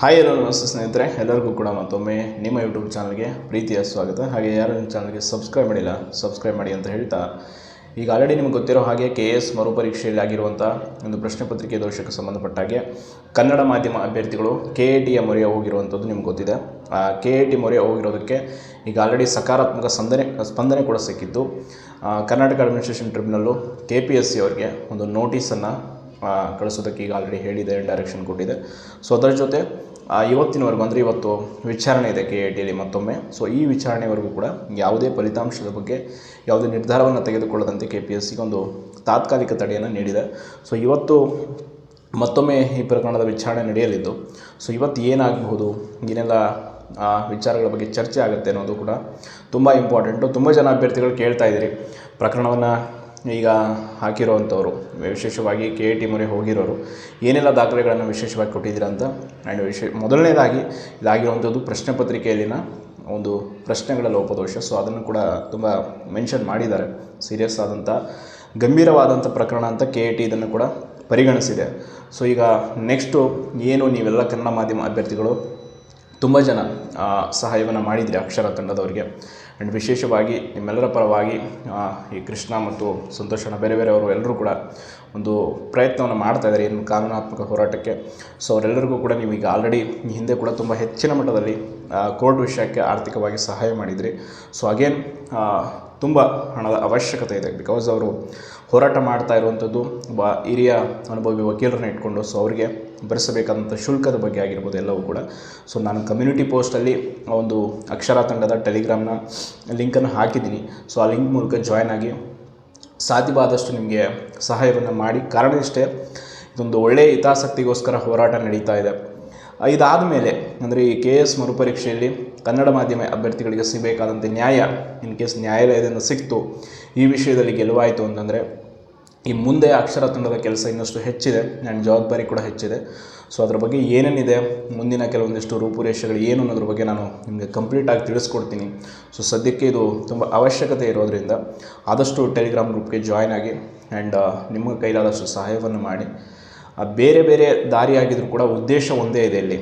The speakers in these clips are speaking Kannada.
ಹಾಯ್ ಎಲ್ಲೋ ನಮಸ್ತೆ ಸ್ನೇಹಿತರೆ, ಎಲ್ಲರಿಗೂ ಕೂಡ ಮತ್ತೊಮ್ಮೆ ನಿಮ್ಮ ಯೂಟ್ಯೂಬ್ ಚಾನಲ್ಗೆ ಪ್ರೀತಿಯ ಸ್ವಾಗತ. ಹಾಗೆ ಯಾರು ನಿಮ್ಮ ಚಾನಲ್ಗೆ ಸಬ್ಸ್ಕ್ರೈಬ್ ಮಾಡಿಲ್ಲ ಸಬ್ಸ್ಕ್ರೈಬ್ ಮಾಡಿ ಅಂತ ಹೇಳ್ತಾ, ಈಗ ಆಲ್ರೆಡಿ ನಿಮ್ಗೆ ಗೊತ್ತಿರೋ ಹಾಗೆ ಕೆ ಎಸ್ ಮರುಪರೀಕ್ಷೆಯಲ್ಲಿ ಆಗಿರುವಂಥ ಒಂದು ಪ್ರಶ್ನೆ ಪತ್ರಿಕೆ ದೋಷಕ್ಕೆ ಸಂಬಂಧಪಟ್ಟ ಹಾಗೆ ಕನ್ನಡ ಮಾಧ್ಯಮ ಅಭ್ಯರ್ಥಿಗಳು ಕೆ ಎ ಟಿಯ ಮೊರೆ ಹೋಗಿರುವಂಥದ್ದು ನಿಮ್ಗೆ ಗೊತ್ತಿದೆ. ಕೆ ಎ ಟಿ ಮೊರೆ ಹೋಗಿರೋದಕ್ಕೆ ಈಗ ಆಲ್ರೆಡಿ ಸಕಾರಾತ್ಮಕ ಸ್ಪಂದನೆ ಸ್ಪಂದನೆ ಕೂಡ ಸಿಕ್ಕಿದ್ದು. Karnataka administration tribunal K P S C ಅವರಿಗೆ ಒಂದು ನೋಟಿಸನ್ನು ಕಳಿಸೋದಕ್ಕೆ ಈಗ ಆಲ್ರೆಡಿ ಹೇಳಿದೆ ಡೈರೆಕ್ಷನ್ ಕೊಟ್ಟಿದೆ. ಸೊ ಅದರ ಜೊತೆ ಇವತ್ತಿನವರೆಗೂ ಅಂದರೆ ಇವತ್ತು ವಿಚಾರಣೆ ಇದೆ ಕೆ ಎ ಟಿಯಲ್ಲಿ ಮತ್ತೊಮ್ಮೆ. ಸೊ ಈ ವಿಚಾರಣೆವರೆಗೂ ಕೂಡ ಯಾವುದೇ ಫಲಿತಾಂಶದ ಬಗ್ಗೆ ಯಾವುದೇ ನಿರ್ಧಾರವನ್ನು ತೆಗೆದುಕೊಳ್ಳದಂತೆ ಕೆ ಪಿ ಎಸ್ ಸಿಗೆ ಒಂದು ತಾತ್ಕಾಲಿಕ ತಡೆಯನ್ನು ನೀಡಿದೆ. ಸೊ ಇವತ್ತು ಮತ್ತೊಮ್ಮೆ ಈ ಪ್ರಕರಣದ ವಿಚಾರಣೆ ನಡೆಯಲಿದ್ದು ಸೊ ಇವತ್ತು ಏನಾಗಬಹುದು, ಏನೆಲ್ಲ ವಿಚಾರಗಳ ಬಗ್ಗೆ ಚರ್ಚೆ ಆಗುತ್ತೆ ಅನ್ನೋದು ಕೂಡ ತುಂಬ ಇಂಪಾರ್ಟೆಂಟು ತುಂಬ ಜನ ಅಭ್ಯರ್ಥಿಗಳು ಕೇಳ್ತಾ ಇದ್ದೀರಿ. ಪ್ರಕರಣವನ್ನು ಈಗ ಹಾಕಿರೋವಂಥವ್ರು, ವಿಶೇಷವಾಗಿ ಕೆ ಎ ಟಿ ಮೊರೆ ಹೋಗಿರೋರು, ಏನೆಲ್ಲ ದಾಖಲೆಗಳನ್ನು ವಿಶೇಷವಾಗಿ ಕೊಟ್ಟಿದ್ದೀರಾ ಅಂತ ಆ್ಯಂಡ್ ವಿಶೇ, ಮೊದಲನೇದಾಗಿ ಇದಾಗಿರುವಂಥದ್ದು ಪ್ರಶ್ನೆ ಪತ್ರಿಕೆಯಲ್ಲಿನ ಒಂದು ಪ್ರಶ್ನೆಗಳ ಲೋಪದೋಷ. ಸೊ ಅದನ್ನು ಕೂಡ ತುಂಬ ಮೆನ್ಷನ್ ಮಾಡಿದ್ದಾರೆ. ಸೀರಿಯಸ್ ಆದಂಥ, ಗಂಭೀರವಾದಂಥ ಪ್ರಕರಣ ಅಂತ ಕೆ ಎ ಟಿ ಇದನ್ನು ಕೂಡ ಪರಿಗಣಿಸಿದೆ. ಸೊ ಈಗ ನೆಕ್ಸ್ಟು ಏನು ನೀವೆಲ್ಲ ಕನ್ನಡ ಮಾಧ್ಯಮ ಅಭ್ಯರ್ಥಿಗಳು ತುಂಬ ಜನ ಸಹಾಯವನ್ನು ಮಾಡಿದ್ರಿ ಅಕ್ಷರ ತಂಡದವರಿಗೆ ಆ್ಯಂಡ್ ವಿಶೇಷವಾಗಿ ನಿಮ್ಮೆಲ್ಲರ ಪರವಾಗಿ ಈ ಕೃಷ್ಣ ಮತ್ತು ಸಂತೋಷಣ ಬೇರೆ ಬೇರೆಯವರು ಎಲ್ಲರೂ ಕೂಡ ಒಂದು ಪ್ರಯತ್ನವನ್ನು ಮಾಡ್ತಾಯಿದ್ದಾರೆ ಏನು ಕಾನೂನಾತ್ಮಕ ಹೋರಾಟಕ್ಕೆ. ಸೊ ಅವರೆಲ್ಲರಿಗೂ ಕೂಡ ನೀವು ಈಗ ಆಲ್ರೆಡಿ ಹಿಂದೆ ಕೂಡ ತುಂಬ ಹೆಚ್ಚಿನ ಮಟ್ಟದಲ್ಲಿ ಕೋರ್ಟ್ ವಿಷಯಕ್ಕೆ ಆರ್ಥಿಕವಾಗಿ ಸಹಾಯ ಮಾಡಿದ್ರಿ. ಸೊ ಅಗೇನ್ ತುಂಬ ಹಣದ ಅವಶ್ಯಕತೆ ಇದೆ. ಬಿಕಾಸ್ ಅವರು ಹೋರಾಟ ಮಾಡ್ತಾ ಇರುವಂಥದ್ದು ಒಬ್ಬ ಹಿರಿಯ ಅನುಭವಿ ವಕೀಲರನ್ನ ಇಟ್ಕೊಂಡು ಸೊ ಅವರಿಗೆ ಭರಿಸಬೇಕಾದಂಥ ಶುಲ್ಕದ ಬಗ್ಗೆ ಆಗಿರ್ಬೋದು ಎಲ್ಲವೂ ಕೂಡ. ಸೊ ನಾನು ಕಮ್ಯುನಿಟಿ ಪೋಸ್ಟಲ್ಲಿ ಒಂದು ಅಕ್ಷರ ತಂಡದ ಟೆಲಿಗ್ರಾಮ್ನ ಲಿಂಕನ್ನು ಹಾಕಿದ್ದೀನಿ. ಸೊ ಆ ಲಿಂಕ್ ಮೂಲಕ ಜಾಯ್ನ್ ಆಗಿ ಸಾಧ್ಯವಾದಷ್ಟು ನಿಮಗೆ ಸಹಾಯವನ್ನು ಮಾಡಿ. ಕಾರಣ ಇಷ್ಟೇ, ಇದೊಂದು ಒಳ್ಳೆಯ ಹಿತಾಸಕ್ತಿಗೋಸ್ಕರ ಹೋರಾಟ ನಡೀತಾ ಇದೆ. ಇದಾದ ಮೇಲೆ ಅಂದರೆ ಈ ಕೆ ಎಸ್ ಮರುಪರೀಕ್ಷೆಯಲ್ಲಿ ಕನ್ನಡ ಮಾಧ್ಯಮ ಅಭ್ಯರ್ಥಿಗಳಿಗೆ ಸಿಗಬೇಕಾದಂಥ ನ್ಯಾಯ, ಇನ್ ಕೇಸ್ ನ್ಯಾಯಾಲಯದಿಂದ ಸಿಕ್ತು. ಈ ವಿಷಯದಲ್ಲಿ ಗೆಲುವಾಯಿತು ಅಂತಂದರೆ, ಈ ಮುಂದೆ ಅಕ್ಷರ ತಂಡದ ಕೆಲಸ ಇನ್ನಷ್ಟು ಹೆಚ್ಚಿದೆ ಆ್ಯಂಡ್ ಜವಾಬ್ದಾರಿ ಕೂಡ ಹೆಚ್ಚಿದೆ. ಸೊ ಅದರ ಬಗ್ಗೆ ಏನೇನಿದೆ, ಮುಂದಿನ ಕೆಲವೊಂದಿಷ್ಟು ರೂಪುರೇಷೆಗಳು ಏನು ಅನ್ನೋದ್ರ ಬಗ್ಗೆ ನಾನು ನಿಮಗೆ ಕಂಪ್ಲೀಟಾಗಿ ತಿಳಿಸ್ಕೊಡ್ತೀನಿ. ಸೊ ಸದ್ಯಕ್ಕೆ ಇದು ತುಂಬ ಅವಶ್ಯಕತೆ ಇರೋದರಿಂದ ಆದಷ್ಟು ಟೆಲಿಗ್ರಾಮ್ ಗ್ರೂಪ್ಗೆ ಜಾಯ್ನ್ ಆಗಿ ಆ್ಯಂಡ್ ನಿಮ್ಮ ಕೈಲಾದಷ್ಟು ಸಹಾಯವನ್ನು ಮಾಡಿ. ಬೇರೆ ಬೇರೆ ದಾರಿಯಾಗಿದ್ರೂ ಕೂಡ ಉದ್ದೇಶ ಒಂದೇ ಇದೆ ಇಲ್ಲಿ.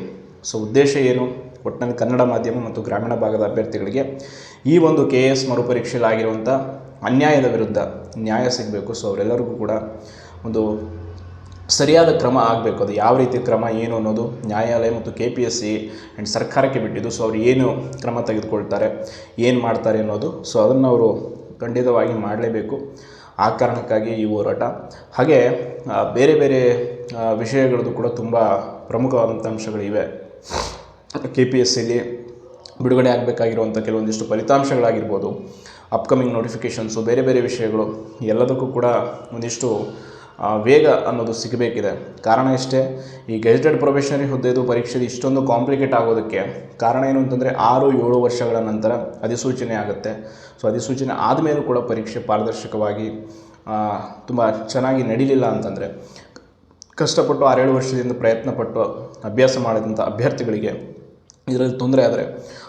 ಸೊ ಉದ್ದೇಶ ಏನು? ಒಟ್ಟಿನಲ್ಲಿ ಕನ್ನಡ ಮಾಧ್ಯಮ ಮತ್ತು ಗ್ರಾಮೀಣ ಭಾಗದ ಅಭ್ಯರ್ಥಿಗಳಿಗೆ ಈ ಒಂದು ಕೆ ಎಸ್ ಮರುಪರೀಕ್ಷೆಲಾಗಿರುವಂಥ ಅನ್ಯಾಯದ ವಿರುದ್ಧ ನ್ಯಾಯ ಸಿಗಬೇಕು. ಸೊ ಅವರೆಲ್ಲರಿಗೂ ಕೂಡ ಒಂದು ಸರಿಯಾದ ಕ್ರಮ ಆಗಬೇಕು. ಅದು ಯಾವ ರೀತಿ ಕ್ರಮ, ಏನು ಅನ್ನೋದು ನ್ಯಾಯಾಲಯ ಮತ್ತು K P S C and ಸರ್ಕಾರಕ್ಕೆ ಬಿಟ್ಟಿದ್ದು. ಸೊ ಅವರು ಏನು ಕ್ರಮ ತೆಗೆದುಕೊಳ್ತಾರೆ, ಏನು ಮಾಡ್ತಾರೆ ಅನ್ನೋದು. ಸೊ ಅದನ್ನು ಅವರು ಖಂಡಿತವಾಗಿ ಮಾಡಲೇಬೇಕು. ಆ ಕಾರಣಕ್ಕಾಗಿ ಈ ಹೋರಾಟ. ಹಾಗೆ ಬೇರೆ ಬೇರೆ ವಿಷಯಗಳದ್ದು ಕೂಡ ತುಂಬ ಪ್ರಮುಖವಾದಂಥ ಅಂಶಗಳಿವೆ. ಕೆ ಪಿ ಎಸ್ ಸಿಲಿ ಬಿಡುಗಡೆ ಆಗಬೇಕಾಗಿರುವಂಥ ಕೆಲವೊಂದಿಷ್ಟು ಫಲಿತಾಂಶಗಳಾಗಿರ್ಬೋದು ಅಪ್ಕಮಿಂಗ್ ನೋಟಿಫಿಕೇಷನ್ಸು ಬೇರೆ ಬೇರೆ ವಿಷಯಗಳು, ಎಲ್ಲದಕ್ಕೂ ಕೂಡ ಒಂದಿಷ್ಟು ವೇಗ ಅನ್ನೋದು ಸಿಗಬೇಕಿದೆ. ಕಾರಣ ಇಷ್ಟೇ, ಈ ಗೆಜೆಟೆಡ್ ಪ್ರೊಫೆಷನರಿ ಹುದ್ದೆದು ಪರೀಕ್ಷೆ ಇಷ್ಟೊಂದು ಕಾಂಪ್ಲಿಕೇಟ್ ಆಗೋದಕ್ಕೆ ಕಾರಣ ಏನು ಅಂತಂದರೆ ಆರು ಏಳು ವರ್ಷಗಳ ನಂತರ ಅಧಿಸೂಚನೆ ಆಗುತ್ತೆ. ಸೊ ಅಧಿಸೂಚನೆ ಆದಮೇಲೂ ಕೂಡ ಪರೀಕ್ಷೆ ಪಾರದರ್ಶಕವಾಗಿ ತುಂಬ ಚೆನ್ನಾಗಿ ನಡೀಲಿಲ್ಲ ಅಂತಂದರೆ ಕಷ್ಟಪಟ್ಟು ಆರೇಳು ವರ್ಷದಿಂದ ಪ್ರಯತ್ನಪಟ್ಟು ಅಭ್ಯಾಸ ಮಾಡಿದಂಥ ಅಭ್ಯರ್ಥಿಗಳಿಗೆ ಇದರಲ್ಲಿ ತೊಂದರೆ ಆದರೆ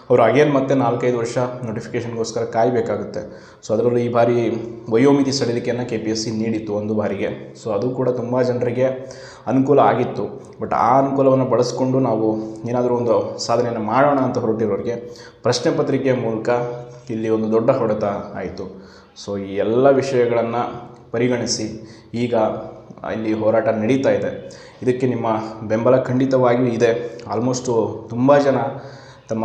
ಅವರು ಅಗೇನ್ ಮತ್ತೆ ನಾಲ್ಕೈದು ವರ್ಷ ನೋಟಿಫಿಕೇಷನ್ಗೋಸ್ಕರ ಕಾಯಬೇಕಾಗುತ್ತೆ. ಸೊ ಅದರಲ್ಲೂ ಈ ಬಾರಿ ವಯೋಮಿತಿ ಸಡಿಲಿಕೆಯನ್ನು ಕೆ ಪಿ ಎಸ್ ಸಿ ನೀಡಿತ್ತು ಒಂದು ಬಾರಿಗೆ. ಸೊ ಅದು ಕೂಡ ತುಂಬ ಜನರಿಗೆ ಅನುಕೂಲ ಆಗಿತ್ತು. ಬಟ್ ಆ ಅನುಕೂಲವನ್ನು ಬಳಸಿಕೊಂಡು ನಾವು ಏನಾದರೂ ಒಂದು ಸಾಧನೆಯನ್ನು ಮಾಡೋಣ ಅಂತ ಹೊರಟಿರೋರಿಗೆ ಪ್ರಶ್ನೆ ಪತ್ರಿಕೆಯ ಮೂಲಕ ಇಲ್ಲಿ ಒಂದು ದೊಡ್ಡ ಹೊಡೆತ ಆಯಿತು. ಸೊ ಈ ಎಲ್ಲ ವಿಷಯಗಳನ್ನು ಪರಿಗಣಿಸಿ ಈಗ ಇಲ್ಲಿ ಹೋರಾಟ ನಡೀತಾ ಇದೆ. ಇದಕ್ಕೆ ನಿಮ್ಮ ಬೆಂಬಲ ಖಂಡಿತವಾಗಿಯೂ ಇದೆ. ಆಲ್ಮೋಸ್ಟು ತುಂಬ ಜನ ತಮ್ಮ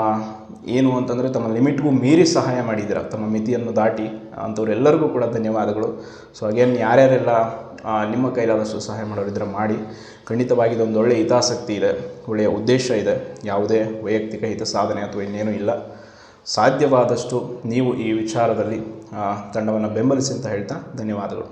ಏನು ಅಂತಂದರೆ ತಮ್ಮ ಲಿಮಿಟ್ಗೂ ಮೀರಿ ಸಹಾಯ ಮಾಡಿದ್ದೀರ? ತಮ್ಮ ಮಿತಿಯನ್ನು ದಾಟಿ ಅಂಥವ್ರೆಲ್ಲರಿಗೂ ಕೂಡ ಧನ್ಯವಾದಗಳು. ಸೊ ಅಗೇನ್ ಯಾರ್ಯಾರೆಲ್ಲ ನಿಮ್ಮ ಕೈಲಾದಷ್ಟು ಸಹಾಯ ಮಾಡೋರಿದ್ರೆ ಮಾಡಿ. ಖಂಡಿತವಾಗಿ ಇದೊಂದು ಒಳ್ಳೆಯ ಹಿತಾಸಕ್ತಿ ಇದೆ. ಒಳ್ಳೆಯ ಉದ್ದೇಶ ಇದೆ. ಯಾವುದೇ ವೈಯಕ್ತಿಕ ಹಿತ ಸಾಧನೆ ಅಥವಾ ಇನ್ನೇನೂ ಇಲ್ಲ. ಸಾಧ್ಯವಾದಷ್ಟು ನೀವು ಈ ವಿಚಾರದಲ್ಲಿ ತಂಡವನ್ನು ಬೆಂಬಲಿಸಿ ಅಂತ ಹೇಳ್ತಾ ಧನ್ಯವಾದಗಳು.